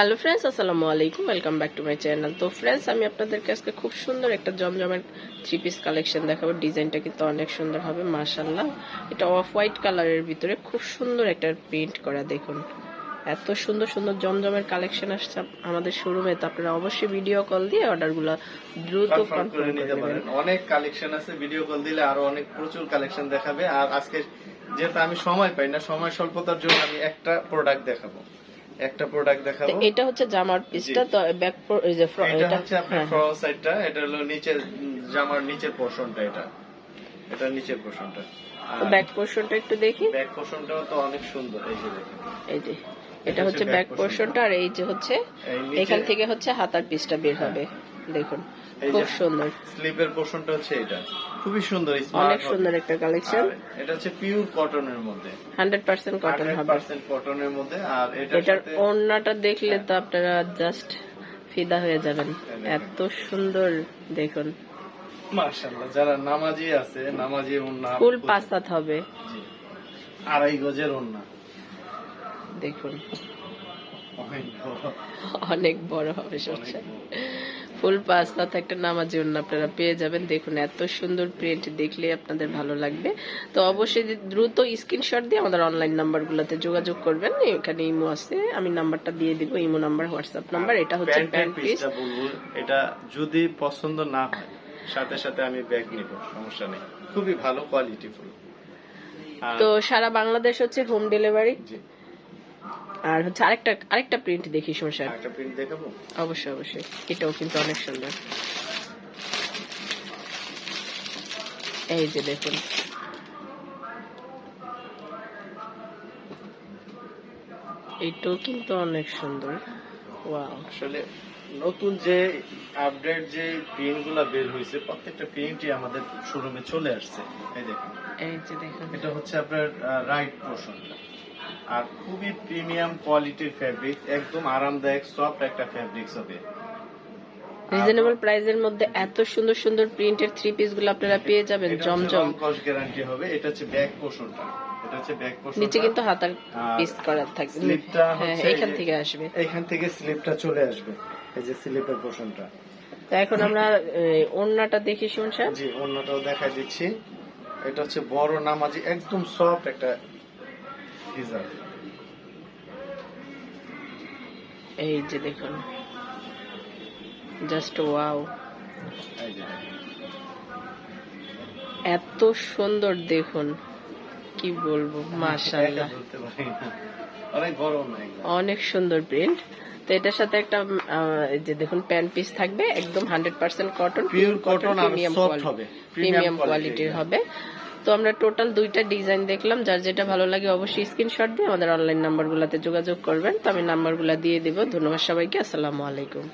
Hello friends আসসালামু আলাইকুম welcome back to my channel. তো ফ্রেন্ডস আমি আপনাদেরকে আজকে খুব সুন্দর একটা জমজমের থ্রি পিস কালেকশন দেখাবো। ডিজাইনটা কিন্তু অনেক সুন্দর হবে মাশাল্লাহ এটা অফ হোয়াইট কালারের ভিতরে খুব সুন্দর একটা প্রিন্ট করা দেখুন। এত সুন্দর সুন্দর জমজমের কালেকশন আসছে আমাদের শোরুমে তো আপনারা অবশ্যই ভিডিও কল দিয়ে অর্ডারগুলো দ্রুত কনফার্ম করে নিতে পারেন। অনেক কালেকশন আছে ভিডিও কল দিলে আরও অনেক প্রচুর কালেকশন দেখাবে। আর আজকে যেহেতু আমি সময় পাই না সময় স্বল্পতার জন্য আমি একটা প্রোডাক্ট দেখাবো। একটা প্রোডাক্ট দেখাবো? এটা হচ্ছে জামার পিসটা তো ব্যাক এই যে ফ্রন্ট এটা হচ্ছে আপনার হ্যাঁ, ফ্রন্ট সাইডটা এটা হলো নিচের উম, জামার নিচের পোরশনটা এটা। এটা নিচের পোরশনটা ব্যাক পোরশনটা একটু দেখি। ব্যাক পোরশনটাও তো অনেক সুন্দর এই যে দেখেন। এই যে এটা হচ্ছে হচ্ছে ব্যাক পোরশনটা আর এই যে হচ্ছে এখান থেকে হচ্ছে হাতার পিসটা বের হবে। দেখুন খুব সুন্দর। স্লিপের পোর্শনটা হচ্ছে এটা খুবই সুন্দর অনেক সুন্দর একটা কালেকশন এটা হচ্ছে পিওর কটনের মধ্যে। হান্ড্রেড পার্সেন্ট কটন হবে। পার্সেন্ট কটনের মধ্যে আর এটার এটার ওড়নাটা দেখলে তো আপনারা জাস্ট ফিদা হয়ে যাবেন। এত সুন্দর দেখুন। মাশাআল্লাহ যারা নামাজি আছে নামাজি ওন্না ফুল পাস্তাত হবে। আড়াই গজের ওন্না দেখুন। অনেক বড়, হবে সরষা ফুল পাস্তাতে একটা নামাজি অন্য আপনারা পেয়ে যাবেন। দেখুন এত সুন্দর প্রিন্ট দেখলে আপনাদের ভালো লাগবে। তো অবশ্যই দ্রুত স্ক্রিনশট দিয়ে আমাদের অনলাইন নাম্বারগুলোতে যোগাযোগ করবেন। এখানে ইমো আছে আমি নাম্বারটা দিয়ে দিব ইমো নাম্বার হোয়াটসঅ্যাপ নাম্বার এটা হচ্ছে প্যান্ট পিস এটা যদি পছন্দ না হয় সাথে সাথে আমি ব্যাগ নিব সমস্যা নেই। খুবই ভালো কোয়ালিটি ফুল। তো সারা বাংলাদেশ হচ্ছে হোম ডেলিভারি আর হচ্ছে আরেকটা আরেকটা প্রিন্ট দেখি সমস্যা একটা প্রিন্ট দেখাবো? অবশ্যই অবশ্যই। এটাও কিন্তু অনেক সুন্দর। এই যে দেখুন। এটাও কিন্তু অনেক সুন্দর। ওয়াও। আসলে নতুন যে আপডেট যে প্রিন্টগুলা বের হয়েছে প্রত্যেকটা প্রিন্টই আমাদের শোরুমে চলে আসছে। এই দেখুন। এই যে দেখুন। এটা হচ্ছে আপনার রাইট পোর্শনটা আর খুবই প্রিমিয়াম কোয়ালিটির ফ্যাব্রিক একদম আরামদায়ক সফট একটা ফ্যাব্রিক্স হবে। রিজনেবল প্রাইসের মধ্যে এত সুন্দর সুন্দর প্রিন্টের থ্রি পিসগুলো আপনারা পেয়ে যাবেন জমজম। কস্ট গ্যারান্টি হবে। এটা হচ্ছে ব্যাক পোর্শনটা এটা হচ্ছে ব্যাক পোর্শন নিচে কিন্তু হাতার পিস করা থাকবে। স্লিপটা হ্যাঁ হচ্ছে থেকে আসবে। থেকে স্লিপটা চলে আসবে এই যে স্লিপের পোর্শনটা তো এখন আমরা এই, ওড়নাটা দেখি শুনছেন জি অন্যটাও দেখা দিচ্ছি। এটা হচ্ছে বড় নামাজি একদম সফট একটা হিজাব এই যে দেখুন। Just wow. এত সুন্দর দেখুন। কি বলব মাশাআল্লাহ। অনেক এগুলো। অনেক সুন্দর প্রিন্ট তো এটার সাথে একটা যে দেখুন প্যান্ট পিস থাকবে একদম হান্ড্রেড পার্সেন্ট কটন cotton আর soft হবে। প্রিমিয়াম কোয়ালিটির হবে তো আমরা টোটাল দুইটা ডিজাইন দেখলাম যার যেটা ভালো লাগে অবশ্যই স্ক্রিনশট দিয়ে আমাদের অনলাইন নাম্বারগুলোতে যোগাযোগ করবেন তো আমি নাম্বারগুলো দিয়ে দিব ধন্যবাদ সবাইকে আসসালামু আলাইকুম